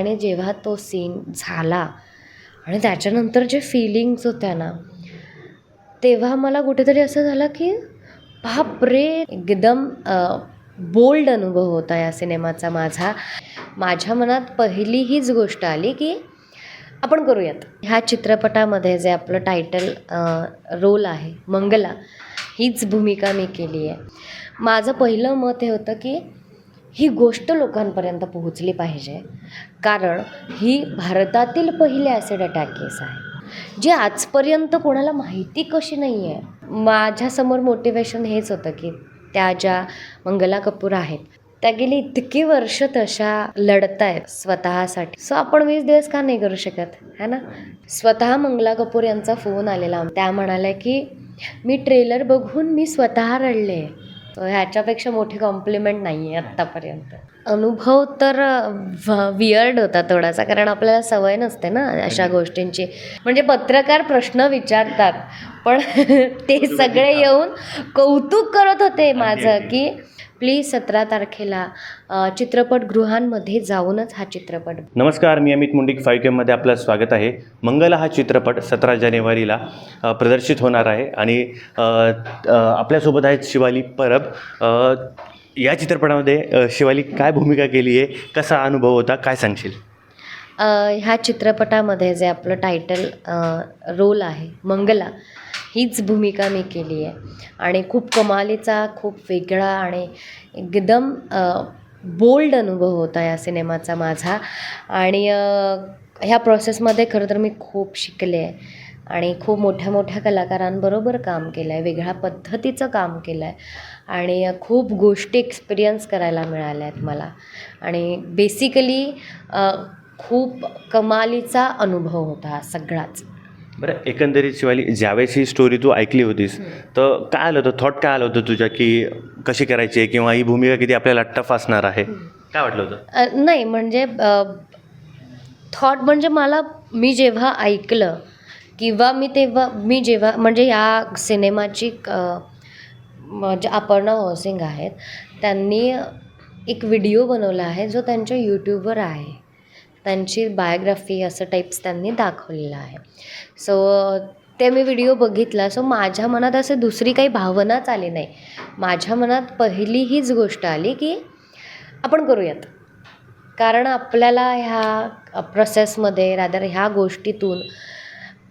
आणि जेव्हा तो सीन झाला आणि त्याच्यानंतर जे फिलिंग्स होत्या ना तेव्हा मला कुठेतरी असं झालं की बापरे एकदम बोल्ड अनुभव होता या सिनेमाचा माझा. माझ्या मनात पहिली हीच गोष्ट आली की आपण करूयात. ह्या चित्रपटामध्ये जे आपलं टायटल रोल आहे मंगला हीच भूमिका मी केली आहे. माझं पहिलं मत हे होतं की ही गोष्ट लोकांपर्यंत पोहोचली पाहिजे. कारण ही भारतातील पहिली ॲसिड अटॅक केस आहे. जी आजपर्यंत कोणाला माहिती कशी नाही आहे माझ्यासमोर मोटिवेशन हेच होतं की त्या ज्या मंगला कपूर आहेत त्या गेली इतकी वर्ष तशा लढत आहेत स्वतःसाठी. सो आपण वीस दिवस का नाही करू शकत? है ना? स्वतः मंगला कपूर यांचा फोन आलेला. त्या म्हणाल्या की मी ट्रेलर बघून मी स्वतः रडले. आहे ह्याच्यापेक्षा मोठी कॉम्प्लिमेंट नाही. आहे आत्तापर्यंत. अनुभव तर वियर्ड होता थोडासा कारण आपल्याला सवय नसते ना अशा गोष्टींची. म्हणजे पत्रकार प्रश्न विचारतात पण ते सगळे येऊन कौतुक करत होते माझं की प्लीज सतरा तारखेला चित्रपटगृहांमध्ये जाऊनच हा चित्रपट. नमस्कार मी अमित मुंडिक फाईव्ह केममध्ये आपलं स्वागत आहे. मंगला हा चित्रपट सतरा जानेवारीला प्रदर्शित होणार आहे आणि आपल्यासोबत आहेत शिवाली परब. या चित्रपटामध्ये शिवाली काय भूमिका केली आहे? कसा अनुभव होता? काय सांगशील? ह्या चित्रपटामध्ये जे आपलं टायटल रोल आहे मंगला हीच भूमिका मी केली आहे. आणि खूप कमालीचा खूप वेगळा आणि एकदम बोल्ड अनुभव होता या सिनेमाचा माझा. आणि ह्या प्रोसेसमध्ये खरं तर मी खूप शिकले आहे. आणि खूप मोठ्या मोठ्या कलाकारांबरोबर काम केलं आहे वेगळ्या पद्धतीचं काम केलं आहे. आणि खूप गोष्टी एक्सपिरियन्स करायला मिळाल्या आहेत मला. आणि बेसिकली खूप कमालीचा अनुभव होता हा सगळाच. बरं एकंदरीत शिवाली ज्यावेळेस ही स्टोरी तू ऐकली होतीस तर काय आलं होतं? थॉट काय आलं होतं तुझ्या की कशी करायची आहे किंवा ही भूमिका किती आपल्याला टफ असणार आहे? काय वाटलं होतं? नाही म्हणजे थॉट म्हणजे मला मी जेव्हा ऐकलं किंवा मी तेव्हा मी जेव्हा म्हणजे या सिनेमाची अ, म्हणजे अपर्णा होसिंग आहेत त्यांनी एक व्हिडिओ बनवला आहे जो त्यांच्या यूट्यूबवर आहे. त्यांची बायोग्राफी असं टाईप्स त्यांनी दाखवलेलं आहे. सो ते मी व्हिडिओ बघितला. सो माझ्या मनात असं दुसरी काही भावनाच आली नाही. माझ्या मनात पहिली हीच गोष्ट आली की आपण करूयात. कारण आपल्याला ह्या प्रोसेसमध्ये रादर ह्या गोष्टीतून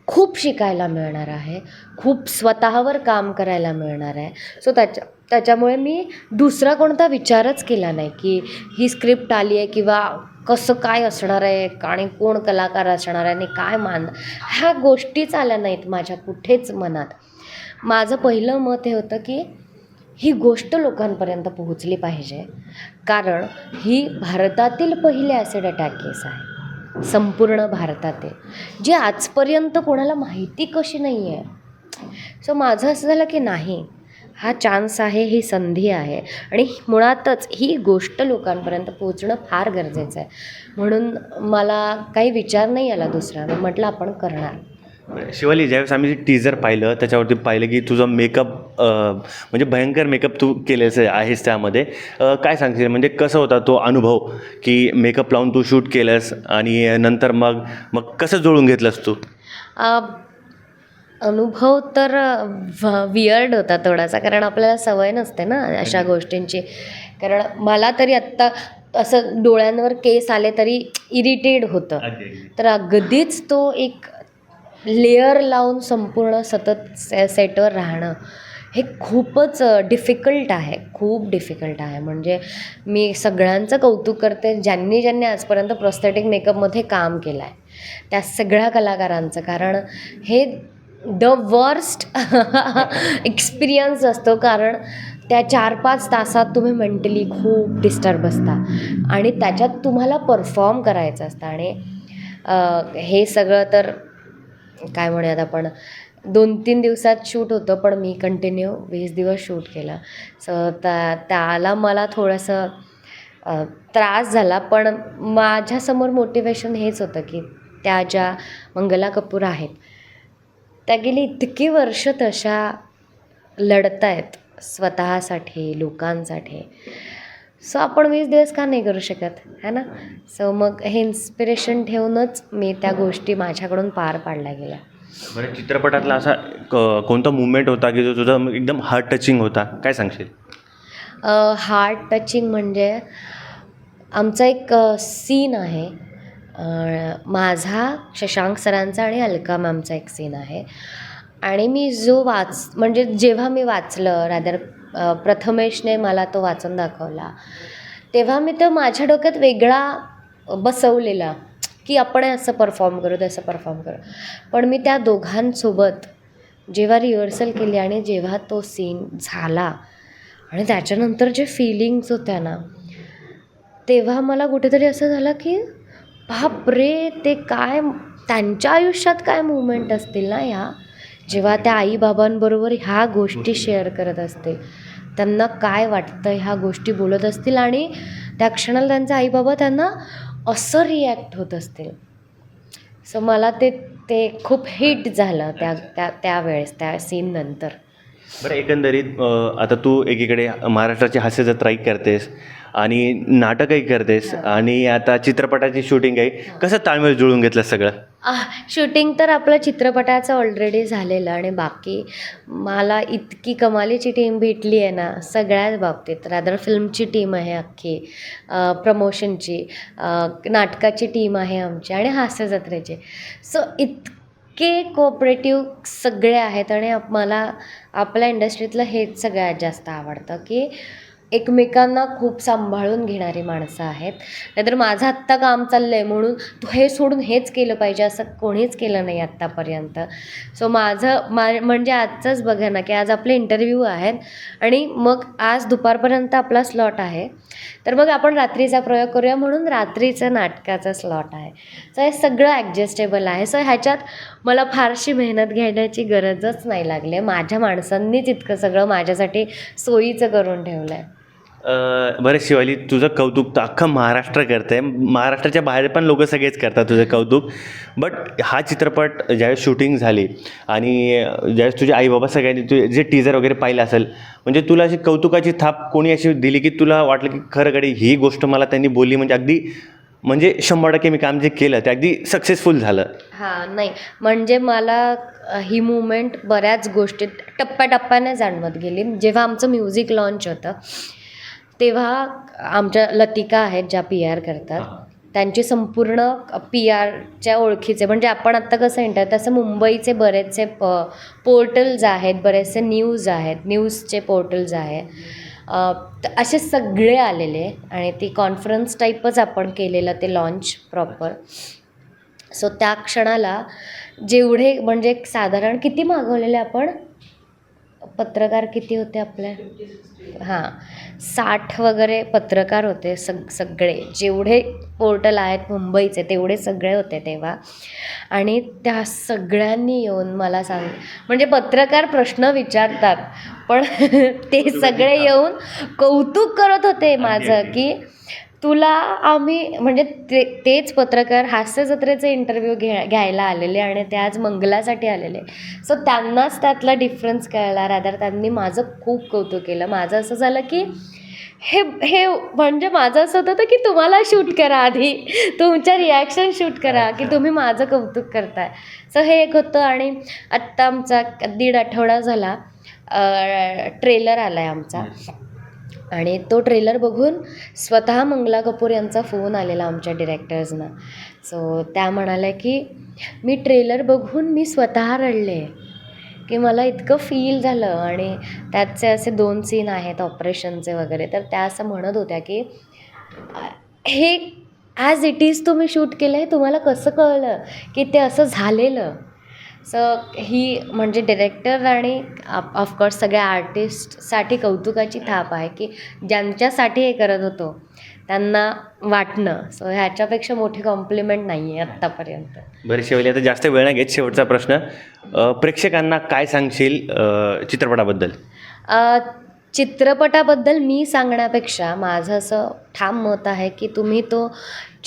खूप शिकायला मिळणार आहे. खूप स्वतःवर काम करायला मिळणार आहे. सो त्याच्या त्याच्यामुळे मी दुसरा कोणता विचारच केला नाही की ही स्क्रिप्ट आली आहे किंवा कसं काय असणार आहे आणि कोण कलाकार असणार आहे आणि काय मान ह्या गोष्टीच आल्या नाहीत माझ्या कुठेच मनात. माझं पहिलं मत हे होतं की ही गोष्ट लोकांपर्यंत पोहोचली पाहिजे. कारण ही भारतातील पहिली ॲसिड अटॅक केस आहे. संपूर्ण भारतातील. जी आजपर्यंत कोणाला माहिती कशी नाही आहे सो माझं असं झालं की नाही. हा चान्स आहे ही संधी आहे. आणि मुळातच ही गोष्ट लोकांपर्यंत पोहोचणं फार गरजेचं आहे. म्हणून मला काही विचार नाही आला दुसरा मी म्हटलं आपण करणार. शिवाली ज्यावेळेस आम्ही टीजर पाहिलं त्याच्यावरती पाहिलं की तुझं मेकअप म्हणजे भयंकर मेकअप तू केलेलं आहेस त्यामध्ये. काय सांगशील? म्हणजे कसं होता तो अनुभव की मेकअप लावून तू शूट केलंस आणि नंतर मग मग कसं जुळून घेतलंस तू? अनुभव तर वियर्ड होता थोडासा कारण आपल्याला सवय नसते ना अशा गोष्टींची. कारण मला तरी आत्ता असं डोळ्यांवर केस आले तरी इरिटेड होतं. तर अगदीच तो एक लेअर लावून संपूर्ण सतत से सेटवर राहणं हे खूपच डिफिकल्ट आहे. खूप डिफिकल्ट आहे. म्हणजे मी सगळ्यांचं कौतुक करते ज्यांनी ज्यांनी आजपर्यंत प्रोस्थेटिक मेकअपमध्ये काम केलं आहे त्या सगळ्या कलाकारांचं. कारण हे द वर्स्ट एक्सपिरियन्स असतो. कारण त्या चार पाच तासात तुम्ही मेंटली खूप डिस्टर्ब असता. आणि त्याच्यात तुम्हाला परफॉर्म करायचं असतं. आणि हे सगळं तर काय म्हणूयात आपण दोन तीन दिवसात शूट होतं पण मी कंटिन्यू वीस दिवस शूट केलं. सो त्या त्याला मला थोडंसं त्रास झाला. पण माझ्यासमोर मोटिवेशन हेच होतं की त्या ज्या मंगला कपूर आहेत त्या गेली इतकी वर्ष तशा लढत आहेत स्वतःसाठी लोकांसाठी. सो आपण वीस दिवस का नाही करू शकत? है ना? सो मग हे इन्स्पिरेशन ठेवूनच मी त्या गोष्टी माझ्याकडून पार पाडल्या गेल्या. बरं चित्रपटातला असा क- कोणता मुवमेंट होता की जो तुझा एकदम हार्ट टचिंग होता? काय सांगशील? हार्ट टचिंग म्हणजे आमचा एक सीन आहे. माझा शशांक सरांचा आणि अलका मॅमचा एक सीन आहे. आणि मी जो वाच म्हणजे जेव्हा मी वाचलं रादर प्रथमेशने मला तो वाचून दाखवला तेव्हा मी तो माझ्या डोक्यात वेगळा बसवलेला की आपण असं परफॉर्म करू तसं परफॉर्म करू. पण मी त्या दोघांसोबत जेव्हा रिहर्सल केली आणि जेव्हा तो सीन झाला आणि त्याच्यानंतर जे फिलिंग्स होत्या ना तेव्हा मला कुठेतरी असं झालं की बापरे ते काय त्यांच्या आयुष्यात काय मुवमेंट असतील ना ह्या जेव्हा त्या आईबाबांबरोबर ह्या गोष्टी शेअर करत असतील. त्यांना काय वाटतं ह्या गोष्टी बोलत असतील आणि त्या क्षणाला त्यांचा आईबाबा त्यांना असं रिॲक्ट होत असतील. सो मला ते ते खूप हिट झालं त्या त्या त्यावेळेस त्या सीननंतर बरं एकंदरीत आता तू एकीकडे महाराष्ट्राची हास्य जत्रा करतेस. आणि नाटकही करतेस आणि आता चित्रपटाची शूटिंग आहे. कसं ताळमेळ जुळून घेतलं सगळं? शूटिंग तर आपलं चित्रपटाचं ऑलरेडी झालेलं आणि बाकी मला इतकी कमालीची टीम भेटली आहे ना सगळ्याच बाबतीत. रादर फिल्मची टीम आहे अख्खी प्रमोशनची नाटकाची टीम आहे आमची आणि हास्य जत्रेची. सो इतके कोऑपरेटिव्ह सगळे आहेत आणि मला आपल्या इंडस्ट्रीतलं हेच सगळ्यात जास्त आवडतं की एकमेकांना खूप सांभाळून घेणारी माणसं आहेत. नाहीतर माझं आत्ता काम चाललं आहे म्हणून तू हे सोडून हेच केलं पाहिजे असं कोणीच केलं नाही आत्तापर्यंत. सो माझं मा म्हणजे आजचंच बघा ना की आज आपले इंटरव्ह्यू आहेत आणि मग आज दुपारपर्यंत आपला स्लॉट आहे. तर मग आपण रात्रीचा प्रयोग करूया म्हणून रात्रीचं नाटकाचा स्लॉट आहे. सो हे सगळं ॲडजस्टेबल आहे. सो ह्याच्यात मला फारशी मेहनत घेण्याची गरजच नाही लागली आहे. माझ्या माणसांनीच इतकं सगळं माझ्यासाठी सोयीचं करून ठेवलं आहे बरं शिवाली तुझं कौतुक तर अख्खं महाराष्ट्र करतं आहे महाराष्ट्राच्या बाहेर पण लोक सगळेच करतात तुझं कौतुक. बट हा चित्रपट ज्यावेळेस शूटिंग झाली आणि ज्यावेळेस तुझे आई बाबा सगळ्यांनी तू जे टीजर वगैरे पाहिलं असेल म्हणजे तुला अशी कौतुकाची थाप कोणी अशी दिली की तुला वाटलं की खरं कडे ही गोष्ट मला त्यांनी बोलली म्हणजे अगदी म्हणजे शंभर टक्के मी काम जे केलं ते अगदी सक्सेसफुल झालं. हां नाही. म्हणजे मला ही मुवमेंट बऱ्याच गोष्टीत टप्प्याटप्प्याने जाणवत गेली. जेव्हा आमचं म्युझिक लॉन्च होतं तेव्हा आमच्या लतिका आहेत ज्या पी आर करतात. त्यांची संपूर्ण पी आरच्या ओळखीचे म्हणजे आपण आत्ता कसं इंटर तसं मुंबईचे बरेचसे प पोर्टल्स आहेत बरेचसे न्यूज आहेत न्यूजचे पोर्टल्स आहेत. अ, त- असे सगळे आलेले आणि ती कॉन्फरन्स टाईपच आपण केलेलं ते लॉन्च प्रॉपर सो त्या क्षणाला जेवढे म्हणजे साधारण किती मागवलेले आपण? पत्रकार किती होते आपल्या? हां. साठ वगैरे पत्रकार होते सग सगळे. जेवढे पोर्टल आहेत मुंबईचे तेवढे सगळे होते तेव्हा. आणि त्या सगळ्यांनी येऊन मला सांग म्हणजे पत्रकार प्रश्न विचारतात पण ते सगळे येऊन कौतुक करत होते माझं की तुला आम्ही म्हणजे ते तेच पत्रकार हास्य जत्रेचे इंटरव्ह्यू घ्या घ्यायला आलेले आणि ते आज मंगलासाठी आलेले. सो त्यांनाच त्यातला डिफरन्स कळला. रादर त्यांनी माझं खूप कौतुक केलं. माझं असं झालं की हे हे म्हणजे माझं असं होतं की तुम्हाला शूट करा आधी. तुमच्या रिॲक्शन शूट करा की तुम्ही माझं कौतुक करताय. सो हे एक होतं आणि आत्ता आमचा दीड आठवडा झाला. ट्रेलर आला आहे आमचा. आणि तो ट्रेलर बघून स्वतः मंगला कपूर यांचा फोन आलेला आमच्या डिरेक्टर्सना सो त्या म्हणाल्या की मी ट्रेलर बघून मी स्वतः रडले. की मला इतकं फील झालं आणि त्याचे असे दोन सीन आहेत ऑपरेशनचे वगैरे. तर त्या असं म्हणत होत्या की हे ॲज इट इज तुम्ही शूट केलं आहे तुम्हाला कसं कळलं की ते असं झालेलं? सो ही म्हणजे डिरेक्टर आणि ऑफकोर्स सगळ्या आर्टिस्टसाठी कौतुकाची थाप आहे की ज्यांच्यासाठी हे करत होतो त्यांना वाटणं. सो ह्याच्यापेक्षा मोठी कॉम्प्लिमेंट नाही आहे आत्तापर्यंत. बरं शिवाली आता जास्त वेळ नाही घेत शेवटचा प्रश्न. प्रेक्षकांना काय सांगशील चित्रपटाबद्दल? चित्रपटाबद्दल मी सांगण्यापेक्षा माझं असं ठाम मत आहे की तुम्ही तो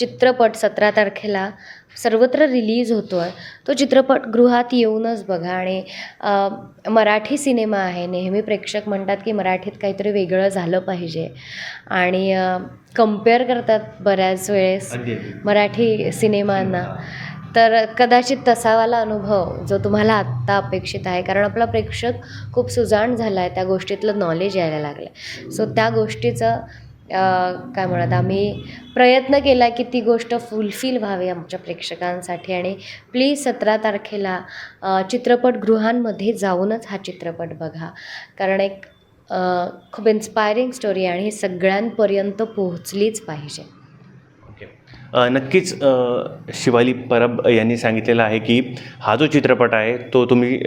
चित्रपट सतरा तारखेला सर्वत्र रिलीज होतो आहे तो चित्रपट गृहात येऊनच बघा आणि मराठी सिनेमा आहे. नेहमी प्रेक्षक म्हणतात की मराठीत काहीतरी वेगळं झालं पाहिजे. आणि कंपेअर करतात बऱ्याच वेळेस मराठी सिनेमांना. तर कदाचित तसावाला अनुभव जो तुम्हाला आत्ता अपेक्षित आहे कारण आपला प्रेक्षक खूप सुजाण झाला आहे त्या गोष्टीतलं नॉलेज यायला लागलं आहे सो त्या गोष्टीचं काय म्हणत आम्ही प्रयत्न केला की ती गोष्ट फुलफिल व्हावी आमच्या प्रेक्षकांसाठी. आणि प्लीज सतरा तारखेला चित्रपटगृहांमध्ये जाऊनच हा चित्रपट बघा. कारण एक खूप इन्स्पायरिंग स्टोरी आणि ही सगळ्यांपर्यंत पोहोचलीच पाहिजे. नक्कीच शिवाली परब यांनी सांगितलेलं आहे की हा जो चित्रपट आहे तो तुम्ही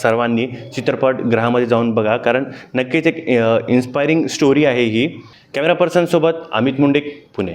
सर्वांनी चित्रपटगृहामध्ये जाऊन बघा. कारण नक्कीच एक इन्स्पायरिंग स्टोरी आहे ही. कॅमेरा पर्सनसोबत अमित मुंडे पुणे.